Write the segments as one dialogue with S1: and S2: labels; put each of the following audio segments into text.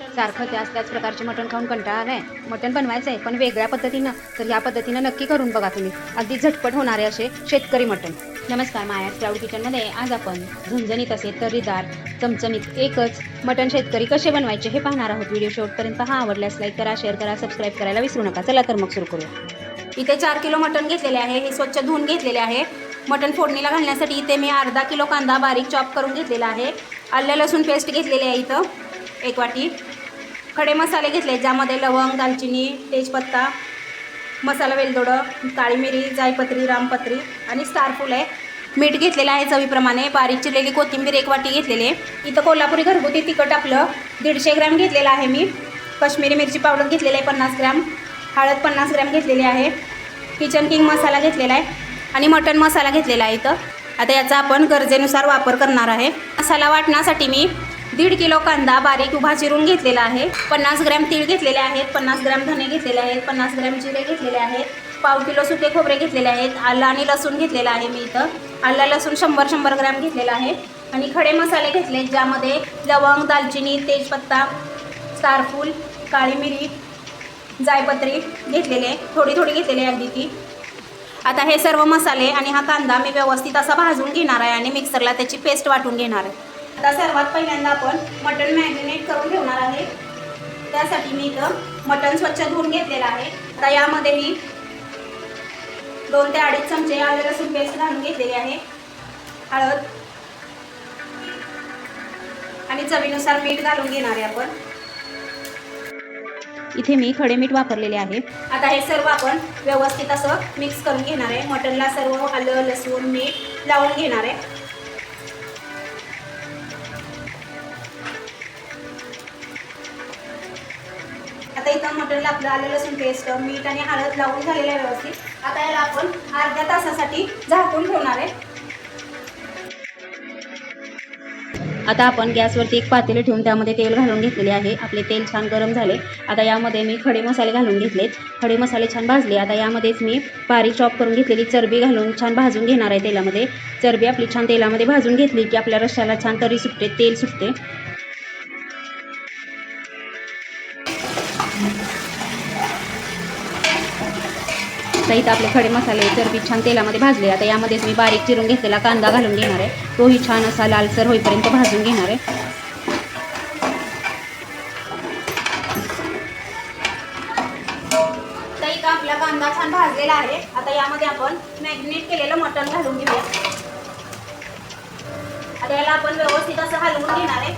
S1: सारखं त्याच त्याच प्रकारचे मटण खाऊन कंटाळा आलाय मटण बनवायचं आहे पण वेगळ्या पद्धतीनं तर ह्या पद्धतीनं नक्की करून बघा तुम्ही. अगदी झटपट होणारे असे शेतकरी मटण. नमस्कार माया क्लाउड किचनमध्ये आज आपण झणझणीत असे तर्रीदार चमचमीत एकच मटण शेतकरी कसे बनवायचे हे पाहणार आहोत. व्हिडिओ शेवटपर्यंत हा आवडल्यास लाईक करा शेअर करा सबस्क्राईब करायला विसरू नका. चला तर मग सुरू करूया. इथे चार किलो मटण घेतलेले आहे. हे स्वच्छ धुवून घेतलेले आहे. मटण फोडणीला घालण्यासाठी इथे मी अर्धा किलो कांदा बारीक चॉप करून घेतलेला आहे. आलं लसूण पेस्ट घेतलेली आहे इथं. एक वाटी. खडे मसाले घेतले ज्यामध्ये लवंग दालचिनी तेजपत्ता मसाला वेलदोडं काळी मिरी जायपत्री रामपत्री आणि स्टारफूल आहे मीठ घेतलेलं आहे चवीप्रमाणे. बारीक चिरलेली कोथिंबीर एक वाटी घेतलेली आहे. इथं कोल्हापुरी घरगुती तिखट आपलं. दीडशे ग्रॅम घेतलेलं आहे मी. कश्मीरी मिरची पावडर घेतलेली आहे पन्नास ग्रॅम. हळद पन्नास ग्रॅम घेतलेली आहे. किचन किंग मसाला घेतलेला आहे. आणि मटन मसाला घेतलेला आहे इथं. आता याचा आपण गरजेनुसार वापर करणार आहे. मसाला वाटण्यासाठी मी दीड किलो कांदा बारीक उभा चिरून घेतलेला आहे. पन्नास ग्रॅम तीळ घेतलेले आहेत. पन्नास ग्रॅम धने घेतलेले आहेत. पन्नास ग्रॅम जिरे घेतलेले आहेत. पाव किलो सुके खोबरे घेतलेले आहेत. आलं आणि लसूण घेतलेलं आहे मी इथं. आलं लसूण शंभर शंभर ग्रॅम घेतलेला आहे. आणि खडे मसाले घेतले ज्यामध्ये लवंग दालचिनी तेजपत्ता स्टारफूल काळी मिरी जायपत्री घेतलेले थोडी थोडी घेतलेली आहे अगदी ती. आता हे सर्व मसाले आणि हा कांदा मी व्यवस्थित असा भाजून घेणार आहे आणि मिक्सरला त्याची पेस्ट वाटून घेणार आहे. आता सर्वात पहिल्यांदा आपण मटण मॅरिनेट करून ठेवणार आहे. त्यासाठी मी इथं मटण स्वच्छ धुवून घेतलेलं आहे. आता यामध्ये मी दोन ते अडीच चमचे आले लसूण पेस्ट घालून घेतलेली आहे. हळद आणि चवीनुसार मीठ घालून घेणार आहे आपण. इथे मी खडे मीठ वापरलेले आहे. आता हे सर्व आपण व्यवस्थित असं मिक्स करून घेणार आहे. मटनला सर्व आलं लसूण मीठ लावून घेणार आहे. आता इथं मटणला आपलं आलं लसूण पेस्ट मीठ आणि हळद लावून झालेलं आहे व्यवस्थित. आता याला आपण अर्ध्या तासासाठी झाकून ठेवणार आहे. आता आपण गॅसवरती एक पातेलं ठेवून त्यामध्ये तेल घालून घेतलेले आहे. आपले तेल छान गरम झाले. आता यामध्ये मी खडे मसाले घालून घेतलेत. खडे मसाले छान भाजले. आता यामध्येच मी बारीक चॉप करून घेतलेली चरबी घालून छान भाजून घेणार आहे तेलामध्ये. चरबी आपली छान तेलामध्ये भाजून घेतली की आपल्या रश्श्याला छान तरी सुटते तेल सुटते. आता इथं आपले खडे मसाले चरबी छान तेलामध्ये भाजले. आता यामध्येच मी बारीक चिरून घेतलेला कांदा घालून घेणार आहे. तोही छान असा लालसर होईपर्यंत भाजून घेणार आहे. तर आपला कांदा छान भाजलेला आहे. आता यामध्ये आपण मॅग्नेट केलेलं मटण घालून घेऊया. आता याला आपण व्यवस्थित असं हलवून घेणार आहे.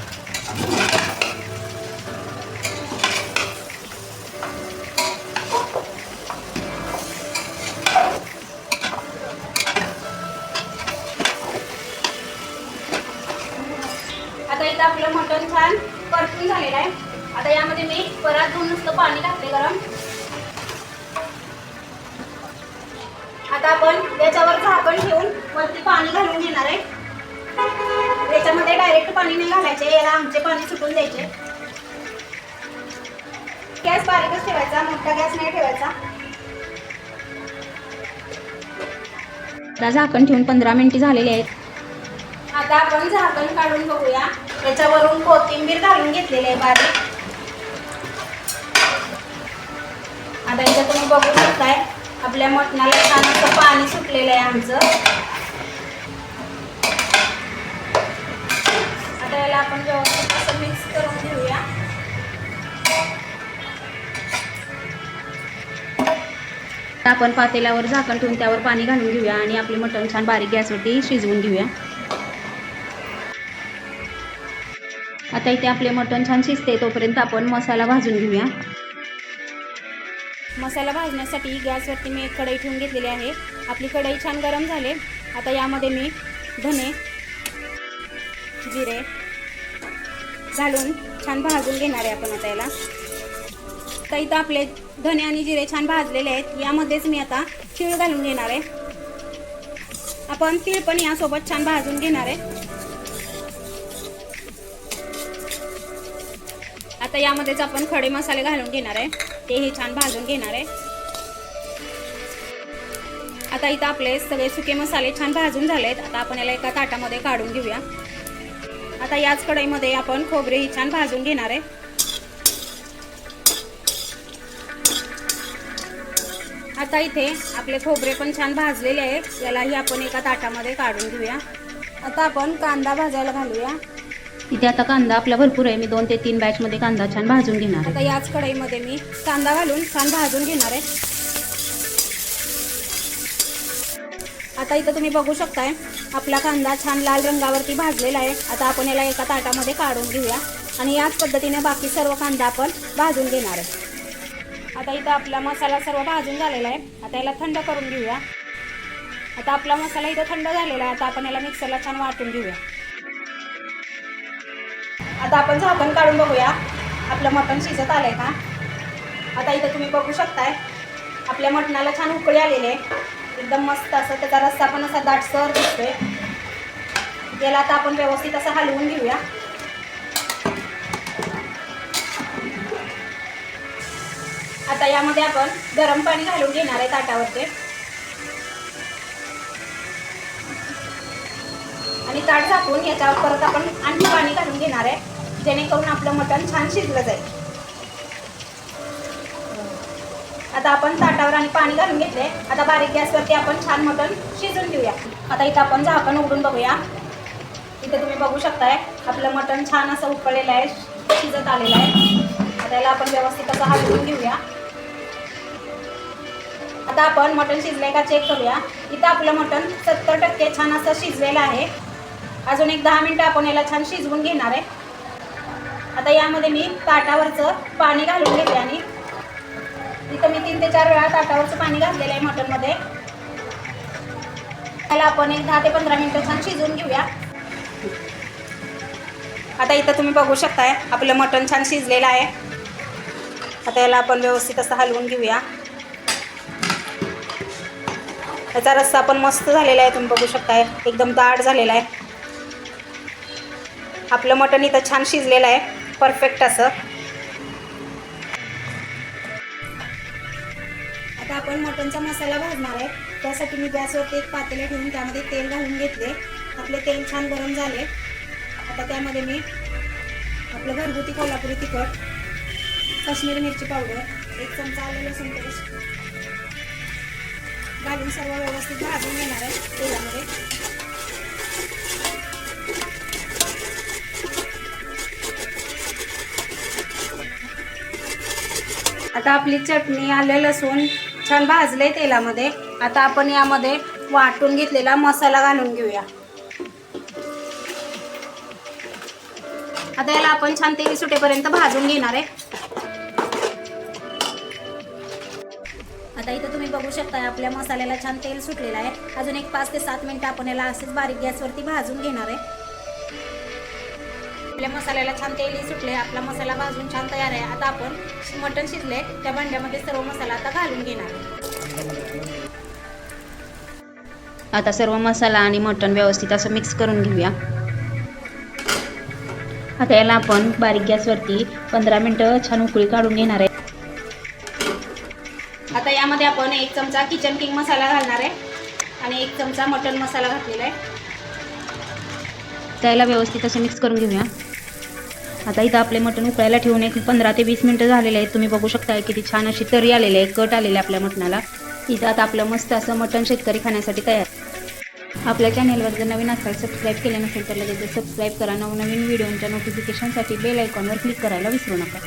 S1: मटण छान परतून झालेलं आहे. आता यामध्ये मी परत दोन नुसतं पाणी टाकते गरम. आता आपण याच्यावर झाकण ठेवून वरती पाणी घालून घेणार आहे. याच्यामध्ये डायरेक्ट पाणी नाही घालायचे याला आमचे पाणी सुटून द्यायचे. गॅस बारीकच ठेवायचा मोठा गॅस नाही ठेवायचा. आता झाकण ठेवून पंधरा मिनिटे झालेले आहेत. आता आपण झाकण काढून बघूया. त्याच्यावरून कोथिंबीर घालून घेतलेली आहे बारीक. आता इथं तुम्ही बघू शकताय आपल्या मटणाला छान असं पाणी सुटलेलं आहे आमचं. आता याला आपण व्यवस्थित असं मिक्स करून घेऊया. आपण पातेल्यावर झाकण ठेवून त्यावर पाणी घालून घेऊया आणि आपले मटण छान बारीक गॅसवरती शिजवून घेऊया. आता इथे आपले मटण छान शिजते तोपर्यंत आपण मसाला भाजून घेऊया. मसाला भाजण्यासाठी गॅसवरती मी एक कढई ठेवून घेतलेली आहे. आपली कढई छान गरम झाले. आता यामध्ये मी धने जिरे घालून छान भाजून घेणार आहे आपण आता याला. तर इथं आपले धने आणि जिरे छान भाजलेले आहेत. यामध्येच मी आता तीळ घालून घेणार आहे. आपण तीळ पण यासोबत छान भाजून घेणार आहे. आता यामध्येच आपण खडे मसाले घालून घेणार आहे. तेही छान भाजून घेणार आहे. आता इथं आपले सगळे सुके मसाले छान भाजून झालेत. आता आपण याला एका ताटामध्ये काढून घेऊया. आता याच कढईमध्ये आपण खोबरे ही छान भाजून घेणार आहे. आता इथे आपले खोबरे पण छान भाजलेले आहेत. यालाही आपण एका ताटामध्ये काढून घेऊया. आता आपण कांदा भाजायला घालूया. इथे आता कांदा आपला भरपूर आहे. मी दोन ते तीन बॅचमध्ये कांदा छान भाजून घेणार आता याच कढईमध्ये मी कांदा घालून छान भाजून घेणार आहे. आता इथं तुम्ही बघू शकताय आपला कांदा छान लाल रंगावरती भाजलेला आहे. आता आपण याला एका ताटामध्ये काढून घेऊया. आणि याच पद्धतीने बाकी सर्व कांदा आपण भाजून घेणार आहे. आता इथं आपला मसाला सर्व भाजून झालेला आहे. आता याला थंड करून घेऊया. आता आपला मसाला इथं थंड झालेला आहे. आता आपण याला मिक्सरला छान वाटून घेऊया. आता आपण झाकण काढून बघूया. आपलं मटण शिजत आलं आहे का? आता इथं तुम्ही बघू शकताय आपल्या मटणाला छान उकळी आलेली आहे. एकदम मस्त असं त्याचा रस्सा पण असा दाटसर दिसतोय. याला आता आपण व्यवस्थित असं हलवून घेऊया. आता यामध्ये आपण गरम पाणी घालून घेणार आहे ताटावरचे आणि ताट झाकून याच्यावर परत आपण आणखी पाणी घालून घेणार आहे. जेणेकरून आपलं मटण छान शिजलं जाईल. आता आपण ताटावर आणि पाणी घालून घेतले. आता बारीक गॅसवरती आपण छान मटण शिजून घेऊया. आता इथं आपण झाकण उघडून बघूया. इथं तुम्ही बघू शकताय आपलं मटण छान असं उकळलेलं आहे शिजत आलेलं आहे. आता याला आपण व्यवस्थित असं हलवून घेऊया. आता आपण मटण शिजलंय का चेक करूया. इथं आपलं मटण सत्तर टक्के छान असं शिजलेलं आहे. अजून एक दहा मिनटं आपण याला छान शिजवून घेणार आहे. आता यामध्ये मी ताटावरचं पाणी घालून घेते आणि इथं मी तीन ते चार वेळा ताटावरचं पाणी घातलेलं आहे मटनमध्ये. त्याला आपण एक दहा ते पंधरा मिनटं छान शिजवून घेऊया. आता इथं तुम्ही बघू शकताय आपलं मटण छान शिजलेलं आहे. आता याला आपण व्यवस्थित असं हलवून घेऊया. याचा रस्सा पण मस्त झालेला आहे तुम्ही बघू शकताय. एकदम दाट झालेला आहे. आपलं मटण इथं छान शिजलेलं आहे. परफेक्ट असं. आता आपण मटनचा मसाला भाजणार आहे. त्यासाठी मी गॅसवरती एक पातेले ठेवून त्यामध्ये तेल घालून घेतले. आपले तेल छान गरम झाले. आता त्यामध्ये मी आपलं घरगुती कोल्हापुरी तिखट काश्मीरी मिरची पावडर एक चमचा आलं लसूण पेस्ट घालून सर्व व्यवस्थित भाजून घेणार आहे तेलामध्ये. आता आपली चटणी आलं लसूण छान भाजले तेलामध्ये. आता आपण यामध्ये वाटून घेतलेला मसाला घालून घेऊया. आता याला आपण छान तेल सुटेपर्यंत भाजून घेणार आहे. आता इथं तुम्ही बघू शकता आपल्या मसाल्याला छान तेल सुटलेलं आहे. अजून एक पाच ते सात मिनिटं आपण याला असेच बारीक गॅसवरती भाजून घेणार आहे. आपल्या मसाल्याला छान तेलही सुटले आपला मसाला भाजून छान तयार आहे. आता आपण मटण शिजले त्या भांड्यामध्ये सर्व मसाला आता घालून घेणार आता सर्व मसाला आणि मटण व्यवस्थित असं मिक्स करून घेऊया. आता याला आपण बारीक गॅसवरती पंधरा मिनटं छान उकळी काढून घेणार आहे. आता यामध्ये आपण एक चमचा किचन किंग मसाला घालणार आहे आणि एक चमचा मटण मसाला घातलेला आहे. त्याला व्यवस्थित असं मिक्स करून घेऊया. आता इथं आपले मटण उकळायला ठेवून एक पंधरा ते वीस मिनटं झालेले आहेत. तुम्ही बघू शकता किती छान अशी तरी आलेली आहे कट आलेले आपल्या मटणाला. इथं आता आपलं मस्त असं मटण शेतकरी खाण्यासाठी तयार. आपल्या चॅनेलवर जर नवीन असाल सबस्क्राईब केलं नसेल तर लगेच सबस्क्राईब करा. नवनवीन व्हिडिओच्या नोटिफिकेशनसाठी बेल आयकॉनवर क्लिक करायला विसरू नका.